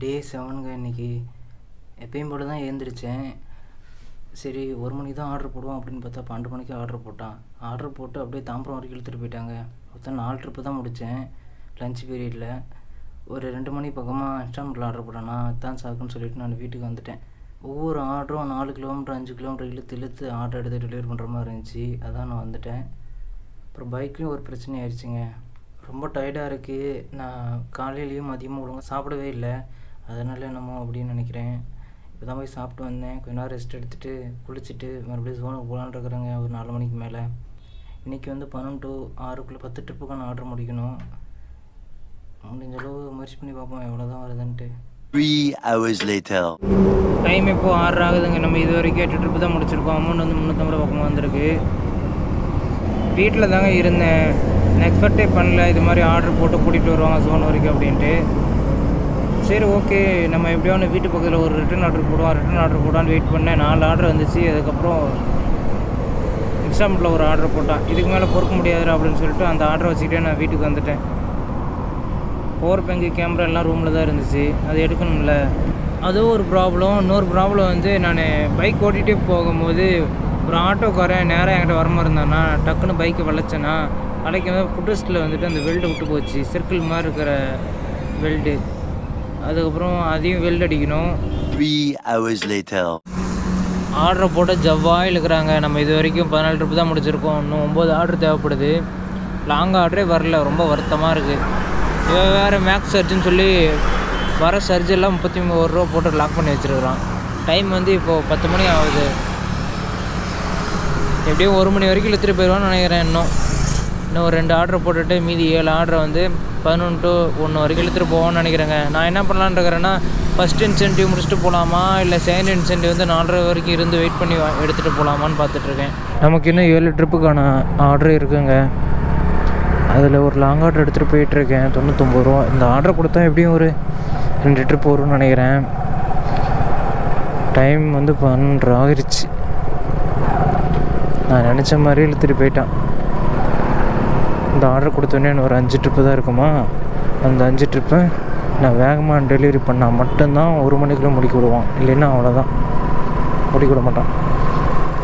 டே செவனுங்க இன்னைக்கு. எப்பயும் போல தான் எழுந்திரிச்சேன். சரி ஒரு மணிக்கு தான் ஆர்டர் போடுவோம் அப்படின்னு பார்த்தா பன்னெண்டு மணிக்கு ஆர்டர் போட்டான். ஆர்டர் போட்டு அப்படியே தாம்பரம் வரைக்கும் இழுத்துட்டு போயிட்டாங்க. மொத்தம் நாலு ட்ரிப்பு தான் முடித்தேன் லஞ்ச் பீரியடில் ஒரு ரெண்டு மணி பக்கமாக இன்ஸ்டால்மெண்ட்டில் ஆர்டர் போட்டேன்னா தான் சாக்குன்னு சொல்லிட்டு நான் வீட்டுக்கு வந்துட்டேன். ஒவ்வொரு ஆர்டரும் நாலு கிலோமீட்டர் அஞ்சு கிலோமீட்டர் இழுத்து இழுத்து ஆர்டர் எடுத்து டெலிவரி பண்ணுற மாதிரி இருந்துச்சு. அதான் நான் வந்துட்டேன். அப்புறம் பைக்லேயும் ஒரு பிரச்சனை ஆயிடுச்சுங்க. ரொம்ப டயர்டாக இருக்குது நான் காலையிலையும் மதியமும் ஒழுங்காக சாப்பிடவே இல்லை. அதனால என்னமோ அப்படின்னு நினைக்கிறேன். இப்போ தான் போய் சாப்பிட்டு வந்தேன். கொஞ்ச நேரம் ரெஸ்ட் எடுத்துகிட்டு குளிச்சுட்டு மறுபடியும் ஜோனுக்கு போகலான்னு இருக்கிறேங்க. ஒரு நாலு மணிக்கு மேலே. இன்றைக்கி வந்து பன்னெண்டு டு ஆறுக்குள்ளே பத்து ட்ரிப்புக்கான ஆர்டர் முடிக்கணும். முடிஞ்ச அளவு முயற்சி பண்ணி பார்ப்போம். எவ்வளோ தான் வருதுன்ட்டு. Three hours later. டைம் இப்போது ஆறு ஆகுதுங்க. நம்ம இது வரைக்கும் எட்டு ட்ரிப்பு தான் முடிச்சிருக்கோம். அமௌண்ட் வந்து முந்நூற்றம்பது ரூபா பக்கமாக வந்திருக்கு. வீட்டில் தாங்க இருந்தேன். நான் எக்ஸ்பெக்டே பண்ணல. இது மாதிரி ஆர்டர் போட்டு கூட்டிகிட்டு வருவாங்க சோன் வரைக்கும் அப்படின்ட்டு. சரி ஓகே நம்ம எப்படியோ ஒன்று வீட்டு பக்கத்தில் ஒரு ரிட்டன் ஆர்டர் போடுவோம். ரிட்டன் ஆர்டர் போடான்னு வெயிட் பண்ணேன். நாலு ஆர்டர் வந்துச்சு. அதுக்கப்புறம் இன்ஸ்டாமெண்ட்டில் ஒரு ஆர்டர் போட்டான். இதுக்கு மேலே பொறுக்க முடியாதுடா அப்படின்னு சொல்லிட்டு அந்த ஆர்டரை வச்சுக்கிட்டே நான் வீட்டுக்கு வந்துட்டேன். பவர் பேங்கு கேமரா எல்லாம் ரூமில் தான் இருந்துச்சு. அது எடுக்கணும்ல. அதுவும் ஒரு ப்ராப்ளம் இன்னொரு ப்ராப்ளம் வந்து நான் பைக் ஓட்டிகிட்டே போகும்போது ஒரு ஆட்டோக்காரன் நேராக என்கிட்ட வர மாதிரி இருந்தானா டக்குன்னு பைக்கை வளைச்சேன்னா வளைக்கும் போது புட்டஸ்ட்டில் வந்துட்டு அந்த வெல்டு விட்டு போச்சு. சர்க்கிள் மாதிரி இருக்கிற வெல்டு அதுக்கப்புறம் அதையும் வெல்டு அடிக்கணும். ஆர்டரை போட்டு ஜவ்வாக இழுக்கிறாங்க. நம்ம இது வரைக்கும் பதினாலு ட்ரிப்பு தான் முடிச்சிருக்கோம். இன்னும் ஒம்பது ஆர்டர் தேவைப்படுது. லாங் ஆர்டரே வரல. ரொம்ப வருத்தமாக இருக்குது இவன் வேறு மேக்ஸ் சர்ஜுன்னு சொல்லி வர சர்ஜ் எல்லாம் முப்பத்தி ஒரு ரூபா போட்டு லாக் பண்ணி வச்சுருக்குறான். டைம் வந்து இப்போது பத்து மணி ஆகுது. எப்படியும் ஒரு மணி வரைக்கும் இழுத்துட்டு போயிடுவான்னு நினைக்கிறேன் இன்னும். இன்னும் ஒரு ரெண்டு ஆர்டர் போட்டுட்டு மீதி ஏழு ஆர்டரை வந்து பதினொன்று டு ஒன்று வரைக்கும் இழுத்துட்டு போவோம்னு நினைக்கிறேங்க. நான் என்ன பண்ணலான்னு இருக்கிறேன்னா ஃபஸ்ட் இன்சென்டிவ் முடிச்சுட்டு போகலாமா இல்லை செகண்ட் இன்சென்டிவ் வந்து நாலரை வரைக்கும் இருந்து வெயிட் பண்ணி எடுத்துகிட்டு போகலாமான்னு பார்த்துட்ருக்கேன் நமக்கு இன்னும் ஏழு ட்ரிப்புக்கான ஆர்டர் இருக்குங்க. அதில் ஒரு லாங் ஆர்டர் எடுத்துகிட்டு போயிட்டுருக்கேன் தொண்ணூத்தொம்பது ரூபா. இந்த ஆர்டர் கொடுத்தா எப்படியும் ஒரு ரெண்டு ட்ரிப் வரும்னு நினைக்கிறேன். டைம் வந்து பன்னெண்டு ஆகிருச்சு. நான் நினச்ச மாதிரி இழுத்துட்டு போயிட்டான். இந்த ஆர்டர் கொடுத்தோன்னே ஒரு அஞ்சு ட்ரிப்பு தான் இருக்குமா? அந்த அஞ்சு ட்ரிப்பை நான் வேகமாக டெலிவரி பண்ணால் மட்டும்தான் ஒரு மணிக்குள்ளே முடிக்க விடுவான். இல்லைன்னா அவ்வளோதான் முடிக்க விட மாட்டான்.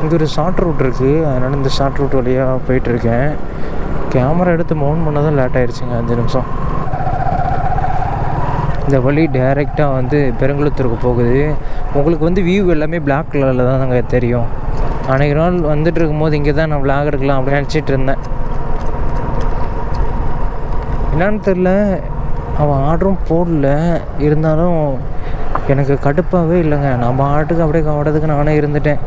இது ஒரு ஷார்ட் ரூட் இருக்குது அதனால் இந்த ஷார்ட் ரூட் வழியாக போயிட்டுருக்கேன் கேமரா எடுத்து மவுண்ட் பண்ண தான் லேட் ஆயிடுச்சுங்க அஞ்சு நிமிஷம். இந்த வழி டைரெக்டாக வந்து பெருங்குளத்தூருக்கு போகுது. உங்களுக்கு வந்து வியூ எல்லாமே பிளாக் கலரில் தான் நாங்கள் தெரியும். அன்றைக்கு நாள் வந்துட்டு இருக்கும்போது இங்கே தான் நான் விளாக் எடுக்கலாம் அப்படின்னு நினச்சிட்டு இருந்தேன். என்னன்னு தெரில அவன் ஆர்டரும் போடல. இருந்தாலும் எனக்கு கடுப்பாகவே இல்லைங்க. நம்ம ஆட்டுக்கு அப்படியே கவடத்துக்கு நானே இருந்துட்டேன்.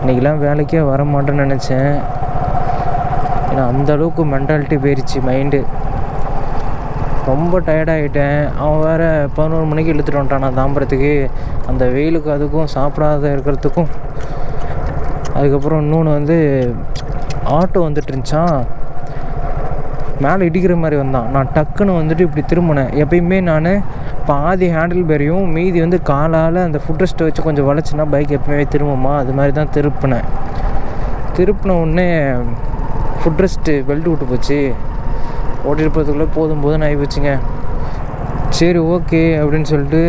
இன்றைக்கெலாம் வேலைக்கே வர மாட்டேன்னு நினச்சேன். ஏன்னா அந்த அளவுக்கு மென்டாலிட்டி போயிடுச்சு மைண்டு ரொம்ப டயர்டாகிட்டேன் அவன் வேறு பதினோரு மணிக்கு இழுத்துட்டு வந்துட்டான் நான் தாம்பரத்துக்கு. அந்த வெயிலுக்கு அதுக்கும் சாப்பிடாத இருக்கிறதுக்கும். அதுக்கப்புறம் இன்னொன்று வந்து ஆட்டோ வந்துட்டு இருந்துச்சான் மேலே இடிக்கிற மாதிரி வந்தான். நான் டக்குன்னு வந்துட்டு இப்படி திரும்பினேன். எப்பயுமே நான் பாதி ஹேண்டில் பேரையும் மீதி வந்து காலால் அந்த ஃபுட் ரெஸ்ட்டை வச்சு கொஞ்சம் வளைச்சுன்னா பைக் எப்பயுமே திரும்புமா? அது மாதிரி தான் திருப்பினேன். திருப்பின உடனே ஃபுட் ரெஸ்ட்டு பெல்ட் விட்டு போச்சு. ஓட்டிட்டு போகிறதுக்குள்ளே போதும் போதும் ஆகி போச்சுங்க. சரி ஓகே அப்படின்னு சொல்லிட்டு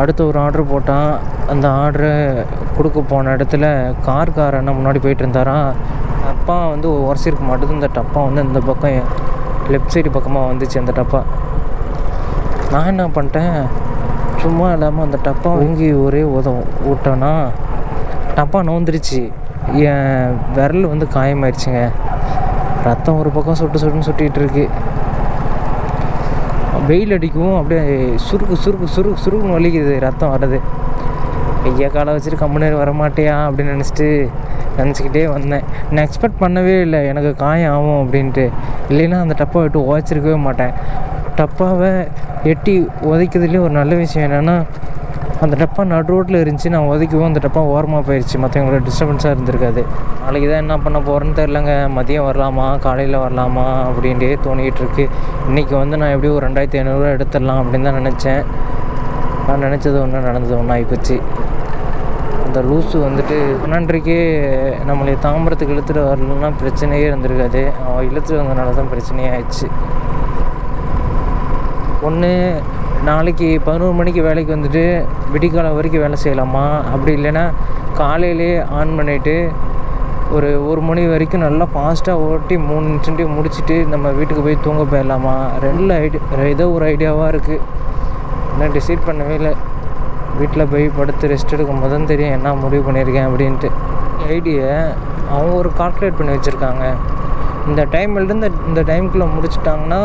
அடுத்த ஒரு ஆர்டர் போட்டான். அந்த ஆர்டரை கொடுக்க போன இடத்துல கார் கார் முன்னாடி போயிட்டு இருந்தாரான் டப்பா வந்து உரசிருக்க மாட்டேது. இந்த டப்பா வந்து இந்த பக்கம் லெஃப்ட் சைடு பக்கமாக வந்துச்சு அந்த டப்பா. நான் என்ன பண்ணிட்டேன்? சும்மா இல்லாமல் அந்த டப்பா வாங்கி ஒரே உதவும் விட்டோன்னா டப்பா நோந்துருச்சு என் விரல் வந்து காயமாயிடுச்சுங்க. ரத்தம் ஒரு பக்கம் சொட்டு சொட்டுன்னு சுட்டிகிட்டு இருக்கு. வெயில் அடிக்கும். அப்படியே சுருக்கு சுருக்கு சுருக்கு சுருக்குன்னு வலிக்குது. ரத்தம் வர்றது. ஐயா காலை வச்சுட்டு கம்முனேர் வரமாட்டியா? அப்படின்னு நினச்சிட்டு நினச்சிக்கிட்டே வந்தேன். நான் எக்ஸ்பெக்ட் பண்ணவே இல்லை. எனக்கு காயம் ஆகும் அப்படின்ட்டு. இல்லைன்னா அந்த டப்பா விட்டு உழைச்சிருக்கவே மாட்டேன். டப்பாவை எட்டி உதைக்கிறதுலேயும் ஒரு நல்ல விஷயம் என்னென்னா அந்த டப்பா நடு ரோட்டில் இருந்துச்சு நான் உதைக்கவும் அந்த டப்பா ஓரமாக போயிடுச்சு மற்றவங்களோட டிஸ்டர்பன்ஸாக இருந்திருக்காது. நாளைக்கு தான் என்ன பண்ண போகிறேன்னு தெரிலங்க மதியம் வரலாமா? காலையில் வரலாமா? அப்படின்ட்டே தோணிக்கிட்டு இருக்கு. இன்றைக்கி வந்து நான் எப்படியும் ஒரு ரெண்டாயிரத்தி ஐநூறுரூவா எடுத்துடலாம் அப்படின்னு தான் நினச்சேன். நான் நினச்சது ஒன்று நடந்தது ஒன்று ஆகிப்போச்சு அந்த லூஸு வந்துட்டு பன்னெண்டரைக்கே நம்மளை தாம்பரத்துக்கு இழுத்துட்டு வரலன்னா பிரச்சனையே இருந்திருக்காது. அவன் இழுத்துட்டு வந்தனால தான் பிரச்சனையே ஆயிடுச்சு. ஒன்று நாளைக்கு பதினோரு மணிக்கு வேலைக்கு வந்துட்டு விடிக்காலம் வரைக்கும் வேலை செய்யலாமா? அப்படி இல்லைன்னா காலையிலே ஆன் பண்ணிவிட்டு ஒரு ஒரு மணி வரைக்கும் நல்லா ஃபாஸ்ட்டாக ஓட்டி மூணு நிமிஷம் முடிச்சுட்டு நம்ம வீட்டுக்கு போய் தூங்க போயிடலாமா? ரெண்டு ஐடியா ஏதோ ஒரு ஐடியாவாக இருக்குது இன்னும் டிசைட் பண்ணவே இல்லை. வீட்டில் போய் படுத்து ரெஸ்ட் எடுக்கும் போது தான் தெரியும் என்ன முடிவு பண்ணியிருக்கேன் அப்படின்ட்டு. ஐடியை அவங்க ஒரு கால்குலேட் பண்ணி வச்சுருக்காங்க. இந்த டைம்லேருந்து இந்த டைமுக்குள்ளே முடிச்சிட்டாங்கன்னா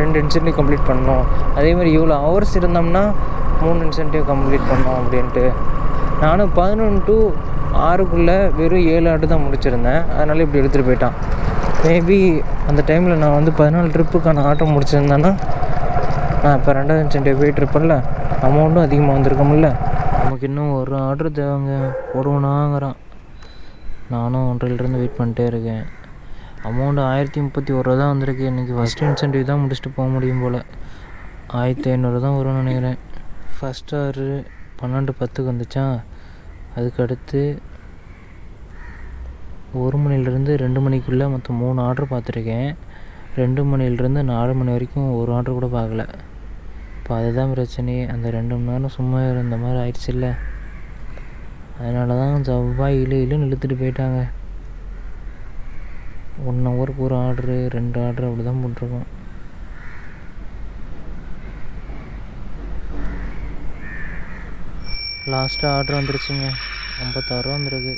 ரெண்டு இன்சென்டிவ் கம்ப்ளீட் பண்ணணும். அதே மாதிரி இவ்வளோ ஹவர்ஸ் இருந்தோம்னா மூணு இன்சென்டிவ் கம்ப்ளீட் பண்ணோம் அப்படின்ட்டு. நானும் பதினொன்று டு ஆறுக்குள்ளே வெறும் ஏழு ஆட்டு தான் முடிச்சிருந்தேன். அதனால் இப்படி எடுத்துகிட்டு போயிட்டான். மேபி அந்த டைமில் நான் வந்து பதினாலு ட்ரிப்புக்கான ஆட்டம் முடிச்சிருந்தேன்னா நான் இப்போ ரெண்டாவது இன்சென்டிவ் போயிட்டு இருப்பேன்ல. அமௌண்ட்டும் அதிகமாக வந்திருக்கோம்ல. நமக்கு இன்னும் ஒரு ஆர்டர் தேவைங்க. போடுவோனாங்கிறான். நானும் ஒன்றையிலேருந்து வெயிட் பண்ணிட்டே இருக்கேன். அமௌண்ட் ஆயிரத்தி முப்பத்தி ஒரு ரூபா தான் வந்திருக்கு. இன்றைக்கி ஃபஸ்ட் இன்சென்டிவ் தான் முடிச்சுட்டு போக முடியும் போல். ஆயிரத்தி ஐநூறு தான் வரும்னு நினைக்கிறேன். ஃபஸ்ட் ஆர்டரு பன்னெண்டு பத்துக்கு வந்துச்சா? அதுக்கடுத்து ஒரு மணிலேருந்து ரெண்டு மணிக்குள்ளே மொத்தம் மூணு ஆர்டர் பார்த்துருக்கேன். ரெண்டு மணிலேருந்து நாலு மணி வரைக்கும் ஒரு ஆர்டர் கூட பார்க்கல. இப்போ அதுதான் பிரச்சனையே அந்த ரெண்டு மணி நேரம் சும்மா இருந்த மாதிரி ஆயிடுச்சுல்ல. அதனால தான் செவ்வாய் இழு இழுன்னு இழுத்துட்டு போயிட்டாங்க. ஒன் ஹவருக்கு ஒரு ஆர்டரு ரெண்டு ஆர்டர் அப்படி தான் போட்டிருக்கோம். லாஸ்ட்டாக ஆர்டர் வந்துருச்சுங்க. ஐம்பத்தாறுரூவா வந்துருக்கு.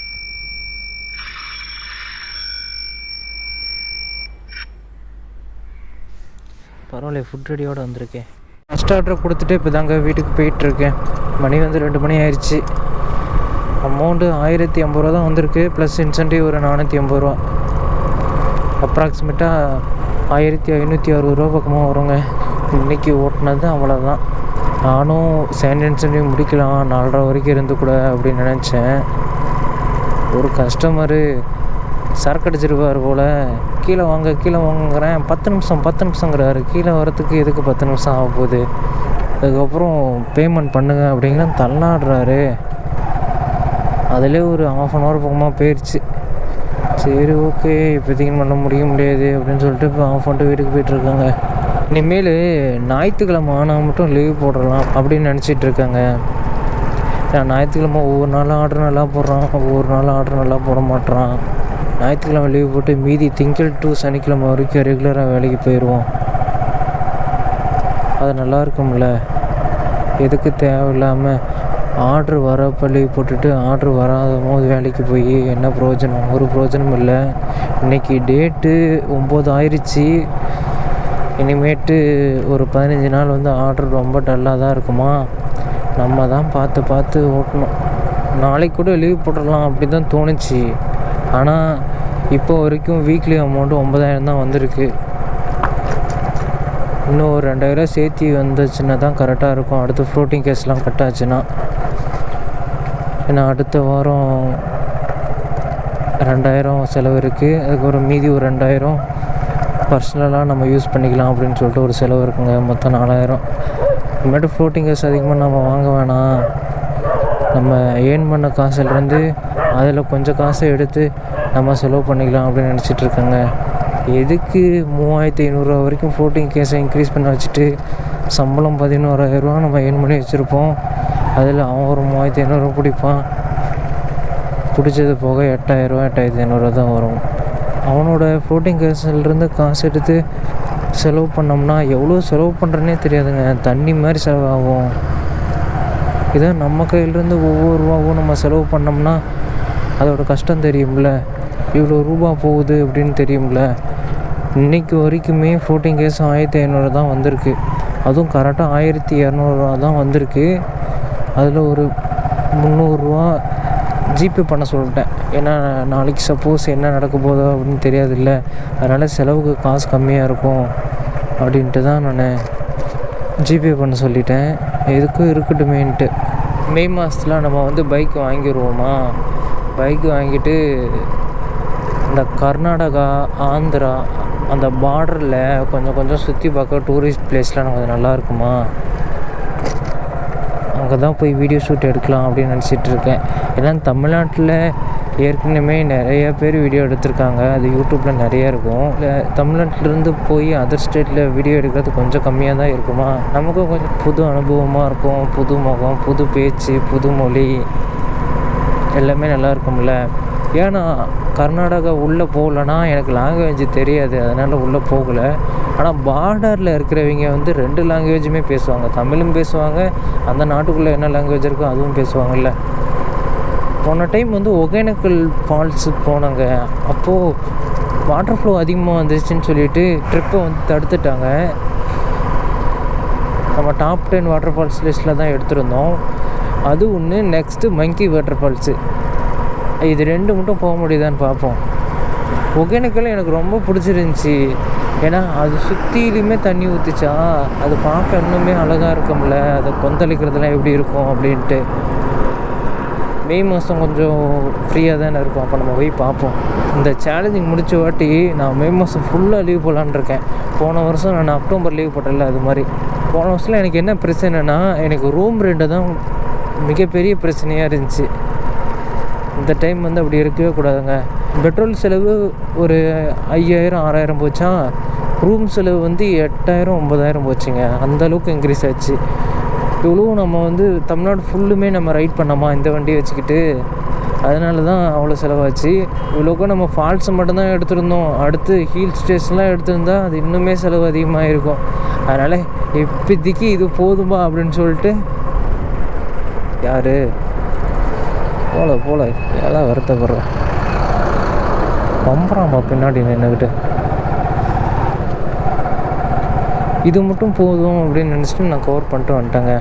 பரவாயில்ல ஃபுட் ரெடியோடு வந்திருக்கேன் ஃபஸ்ட் ஆர்டர் கொடுத்துட்டு இப்போ தாங்க வீட்டுக்கு போயிட்டுருக்கேன். மணி வந்து ரெண்டு மணி ஆயிடுச்சு அமௌண்ட்டு ஆயிரத்தி ஐம்பது ரூபா தான் வந்திருக்கு. ப்ளஸ் இன்சென்டிவ் ஒரு நானூற்றி ஐம்பது ரூபா. அப்ராக்சிமேட்டாக ஆயிரத்தி ஐநூற்றி அறுபது ரூபா பக்கமாக வருங்க. இன்றைக்கி ஓட்டினது அவ்வளோதான் நானும் செகண்ட் இன்சென்டிவ் முடிக்கலாம். நாலரை வரைக்கும் இருந்து கூட அப்படின்னு நினச்சேன். ஒரு கஸ்டமரு சரக்கு அடிச்சிருப்பார் போல். கீழே வாங்க கீழே வாங்குறேன். பத்து நிமிஷம் பத்து நிமிஷங்கிறாரு. கீழே வரத்துக்கு எதுக்கு பத்து நிமிஷம் ஆக போகுது? அதுக்கப்புறம் பேமெண்ட் பண்ணுங்க அப்படிங்கிற தள்ளாடுறாரு. அதிலே ஒரு ஆஃப் அன் ஹவர் பக்கமாக போயிடுச்சு சரி ஓகே இப்போதைக்கு பண்ண முடிய முடியாது அப்படின்னு சொல்லிட்டு இப்போ ஆஃப் பண்ணிட்டு வீட்டுக்கு போயிட்டுருக்காங்க இனிமேல் ஞாயிற்றுக்கிழமை ஆனால் மட்டும் லீவ் போடலாம் அப்படின்னு நினச்சிட்டு இருக்காங்க. ஞாயிற்றுக்கிழமை ஒவ்வொரு நாளும் ஆர்டர் நல்லா போடுறான். ஒவ்வொரு நாளும் ஆர்டர் நல்லா போட மாட்டேறான் ஞாயிற்றுக்கிழமை லீவ் போட்டு மீதி திங்கள் டு சனிக்கிழமை வரைக்கும் ரெகுலராக வேலைக்கு போயிடுவோம். அது நல்லா இருக்கும்ல? எதுக்கு தேவையில்லாமல் ஆர்டர் வரப்போ லீவ் போட்டுட்டு ஆர்டர் வராத போது வேலைக்கு போய் என்ன பிரயோஜனம் ஒரு ப்ரோஜனம் இல்லை. இன்றைக்கி டேட்டு ஒம்பது ஆயிடுச்சு இனிமேட்டு ஒரு பதினஞ்சு நாள் வந்து ஆர்டர் ரொம்ப டல்லாக தான் இருக்குமா? நம்ம தான் பார்த்து பார்த்து ஓட்டணும். நாளைக்கு கூட லீவ் போட்டுடலாம் அப்படி தான் தோணுச்சு. ஆனால் இப்போ வரைக்கும் வீக்லி அமௌண்ட்டு ஒம்பதாயிரம் தான் வந்திருக்கு. இன்னும் ஒரு ரெண்டாயிரம் சேர்த்தி வந்துச்சுன்னா தான் கரெக்டாக இருக்கும். அடுத்து ஃப்ளோட்டிங் கேஸ்லாம் கட் ஆச்சுன்னா ஏன்னா அடுத்த வாரம் ரெண்டாயிரம் செலவு இருக்குது அதுக்கப்புறம் மீதி ஒரு ரெண்டாயிரம் பர்சனலாக நம்ம யூஸ் பண்ணிக்கலாம் அப்படின்னு சொல்லிட்டு ஒரு செலவு இருக்குங்க. மொத்தம் நாலாயிரம். இனிமேட்டு ஃப்ளோட்டிங் கேஸ் அதிகமாக நம்ம வாங்க வேணாம். நம்ம ஏர்ன் பண்ண காசுலேருந்து அதில் கொஞ்சம் காசை எடுத்து நம்ம செலவு பண்ணிக்கலாம் அப்படின்னு நினச்சிட்டு இருக்காங்க. எதுக்கு மூவாயிரத்தி ஐநூறுரூவா வரைக்கும் ஃப்ளோட்டிங் கேஸை இன்க்ரீஸ் பண்ண வச்சுட்டு சம்பளம் பதினோராயிரரூவா நம்ம ஏர்ன் பண்ணி வச்சுருப்போம். அதில் அவன் ஒரு மூவாயிரத்தி ஐநூறுரூவா பிடிப்பான். பிடிச்சது போக எட்டாயிரரூவா எட்டாயிரத்தி ஐநூறுரூவா தான் வரும். அவனோட ஃப்ளோட்டிங் கேஸ்லேருந்து காசு எடுத்து செலவு பண்ணோம்னா எவ்வளோ செலவு பண்ணுறேனே தெரியாதுங்க. தண்ணி மாதிரி செலவாகும். இதே நம்ம கையிலேருந்து ஒவ்வொரு ரூபாவும் நம்ம செலவு பண்ணோம்னா அதோட கஷ்டம் தெரியும்ல. இவ்வளோ ரூபா போகுது அப்படின்னு தெரியும்ல? இன்னைக்கு வரைக்குமே ஃப்ளோட்டிங் கேஸ் ஆயிரத்தி ஐநூறு தான் வந்திருக்கு. அதுவும் கரெக்டாக ஆயிரத்தி இரநூறுவா தான் வந்திருக்கு. அதில் ஒரு முந்நூறுரூவா ஜிபே பண்ண சொல்லிட்டேன். ஏன்னா நாளைக்கு சப்போஸ் என்ன நடக்க போதோ அப்படின்னு தெரியாதுல்ல. அதனால் செலவுக்கு காசு கம்மியாக இருக்கும் அப்படின்ட்டு தான் நான் ஜிபே பண்ண சொல்லிட்டேன். எதுக்கும் இருக்கட்டுமேன்ட்டு. மே மாதத்தில் நம்ம வந்து பைக் வாங்கிடுவோமா பைக் வாங்கிட்டு இந்த கர்நாடகா ஆந்திரா அந்த பார்டரில் கொஞ்சம் கொஞ்சம் சுற்றி பார்க்க டூரிஸ்ட் பிளேஸ்லாம் கொஞ்சம் நல்லா இருக்குமா? அங்கே தான் போய் வீடியோ ஷூட் எடுக்கலாம் அப்படின்னு நினச்சிட்டு இருக்கேன். ஏன்னா தமிழ்நாட்டில் ஏற்கனவே நிறைய பேர் வீடியோ எடுத்திருக்காங்க. அது யூடியூப்பில் நிறைய இருக்கும். இல்லை தமிழ்நாட்டிலேருந்து போய் அதர் ஸ்டேட்டில் வீடியோ எடுக்கிறது கொஞ்சம் கம்மியாக தான் இருக்குமா? நமக்கும் கொஞ்சம் புது அனுபவமாக இருக்கும். புது முகம் புது பேச்சு புது மொழி. எல்லாமே நல்லா இருக்கும்ல? ஏன்னா கர்நாடகா உள்ளே போகலன்னா எனக்கு லாங்குவேஜ் தெரியாது அதனால் உள்ளே போகலை. ஆனால் பார்டரில் இருக்கிறவங்க வந்து ரெண்டு லாங்குவேஜுமே பேசுவாங்க. தமிழும் பேசுவாங்க அந்த நாட்டுக்குள்ளே என்ன லாங்குவேஜ் இருக்கோ அதுவும் பேசுவாங்கல்ல. போன டைம் வந்து ஒகேனக்கல் ஃபால்ஸு போனாங்க. அப்போது வாட்டர் ஃப்ளோ அதிகமாக வந்துச்சுன்னு சொல்லிட்டு ட்ரிப்பை வந்து தடுத்துட்டாங்க. நம்ம டாப் டென் வாட்டர் ஃபால்ஸ் லிஸ்ட்டில் தான் எடுத்திருந்தோம். அது ஒன்று நெக்ஸ்ட்டு மங்கி வாட்டர் ஃபால்ஸு இது ரெண்டு மட்டும் போக முடியுதான்னு பார்ப்போம். ஒகேனக்கல் எனக்கு ரொம்ப பிடிச்சிருந்துச்சி. ஏன்னா அது சுற்றிலுமே தண்ணி ஊற்றிச்சா அது பார்க்க இன்னுமே அழகாக இருக்கும்ல அதை கொந்தளிக்கிறதுலாம் எப்படி இருக்கும் அப்படின்ட்டு. மே மாதம் கொஞ்சம் ஃப்ரீயாக தானே இருக்கும் அப்போ நம்ம போய் பார்ப்போம். இந்த சேலஞ்சிங் முடிச்ச வாட்டி நான் மே மாதம் ஃபுல்லாக லீவ் போடலான்னு இருக்கேன். போன வருஷம் நான் அக்டோபர் லீவ் போட்டல அது மாதிரி. போன வருஷத்தில் எனக்கு என்ன பிரச்சனைனா எனக்கு ரூம் ரெண்டு தான் மிகப்பெரிய பிரச்சனையாக இருந்துச்சு. இந்த டைம் வந்து அப்படி இருக்கவே கூடாதுங்க. பெட்ரோல் செலவு ஒரு ஐயாயிரம் ஆறாயிரம் போச்சா? ரூம் செலவு வந்து எட்டாயிரம் ஒம்பதாயிரம் போச்சுங்க. அந்த அளவுக்கு இன்க்ரீஸ் ஆச்சு. இவ்வளோ நம்ம வந்து தமிழ்நாடு ஃபுல்லுமே நம்ம ரைட் பண்ணோமா? இந்த வண்டியை வச்சுக்கிட்டு. அதனால தான் அவ்வளோ செலவாச்சு. இவ்வளோக்கும் நம்ம ஃபால்ஸ் மட்டும்தான் எடுத்திருந்தோம். அடுத்து ஹில் ஸ்டேஷன்லாம் எடுத்திருந்தா அது இன்னுமே செலவு அதிகமாக இருக்கும் அதனால் இப்போதைக்கு இது போதுமா அப்படின்னு சொல்லிட்டு யார்? போல போல. எல்லாம் வருத்தப்படுறேன் பம்புறாம்பா பின்னாடி நின்றுக்கிட்டு இது மட்டும் போதும் அப்படின்னு நினச்சிட்டு நான் கவர் பண்ணிட்டு வந்துட்டேங்க.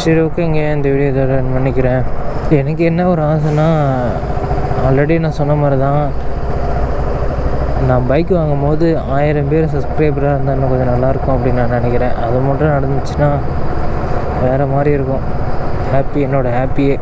சரி ஓகேங்க இந்த வீடியோ ரன் பண்ணிக்கிறேன்? எனக்கு என்ன ஒரு ஆசைன்னா ஆல்ரெடி நான் சொன்ன மாதிரி தான் நான் பைக் வாங்கும் போது ஆயிரம் பேர் சப்ஸ்கிரைபராக இருந்தால் இன்னும் கொஞ்சம் நல்லாயிருக்கும் அப்படின்னு நான் நினைக்கிறேன். அது மட்டும் நடந்துச்சுன்னா வேறு மாதிரி இருக்கும். ஹாப்பி என்னோடய ஹாப்பியே